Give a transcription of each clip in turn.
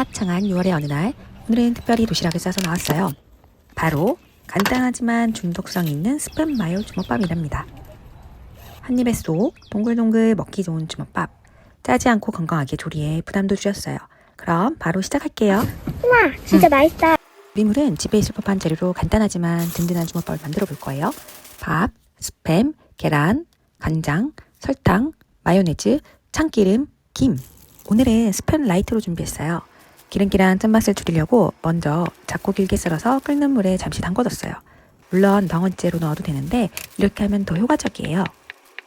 화창한 6월의 어느 날 오늘은 특별히 도시락을 싸서 나왔어요. 바로 간단하지만 중독성 있는 스팸 마요 주먹밥이랍니다. 한 입에 쏙 동글동글 먹기 좋은 주먹밥. 짜지 않고 건강하게 조리에 부담도 주셨어요. 그럼 바로 시작할게요. 우와, 진짜 맛있다. 우리물은 집에 있을 법한 재료로 간단하지만 든든한 주먹밥을 만들어 볼 거예요. 밥, 스팸, 계란, 간장, 설탕, 마요네즈, 참기름, 김. 오늘은 스팸 라이트로 준비했어요. 기름기랑 짠맛을 줄이려고 먼저 작고 길게 썰어서 끓는 물에 잠시 담궈뒀어요. 물론 덩어리째로 넣어도 되는데 이렇게 하면 더 효과적이에요.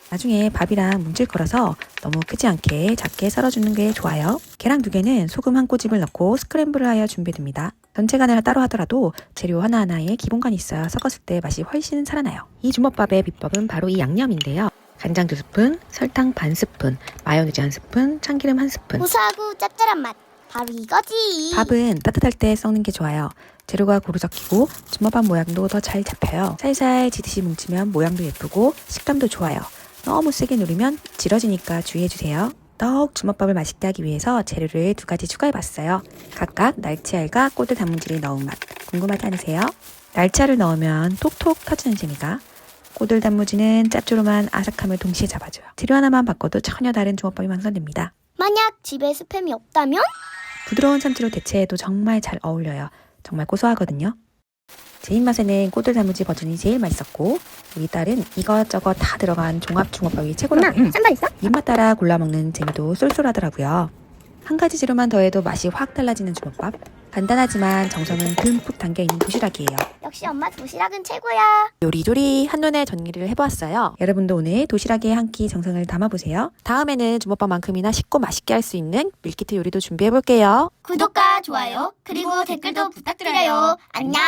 나중에 밥이랑 뭉칠 거라서 너무 크지 않게 작게 썰어주는 게 좋아요. 계란 두 개는 소금 한 꼬집을 넣고 스크램블을 하여 준비됩니다. 전체 간을 따로 하더라도 재료 하나하나에 기본간이 있어야 섞었을 때 맛이 훨씬 살아나요. 이 주먹밥의 비법은 바로 이 양념인데요. 간장 두 스푼, 설탕 반 스푼, 마요네즈 한 스푼, 참기름 한 스푼. 고소하고 짭짤한 맛. 바로 이거지. 밥은 따뜻할 때 썩는 게 좋아요. 재료가 고루 섞이고 주먹밥 모양도 더 잘 잡혀요. 살살 지듯이 뭉치면 모양도 예쁘고 식감도 좋아요. 너무 세게 누르면 질어지니까 주의해주세요. 더욱 주먹밥을 맛있게 하기 위해서 재료를 두 가지 추가해봤어요. 각각 날치알과 꼬들 단무지를 넣은 맛 궁금하지 않으세요? 날치알을 넣으면 톡톡 터지는 재미가 꼬들 단무지는 짭조름한 아삭함을 동시에 잡아줘요. 재료 하나만 바꿔도 전혀 다른 주먹밥이 완성됩니다. 만약 집에 스팸이 없다면? 부드러운 참치로 대체해도 정말 잘 어울려요. 정말 고소하거든요. 제 입맛에는 꼬들 단무지 버전이 제일 맛있었고 우리 딸은 이것저것 다 들어간 종합 중어밥이 최고라고 쌈발 있어? 입맛 따라 골라 먹는 재미도 쏠쏠하더라고요. 한 가지 재료만 더해도 맛이 확 달라지는 주먹밥. 간단하지만 정성은 듬뿍 담겨있는 도시락이에요. 역시 엄마 도시락은 최고야. 요리조리 한눈에 정리를 해보았어요. 여러분도 오늘 도시락에 한 끼 정성을 담아보세요. 다음에는 주먹밥만큼이나 쉽고 맛있게 할 수 있는 밀키트 요리도 준비해볼게요. 구독과 좋아요, 그리고 댓글도 부탁드려요. 안녕.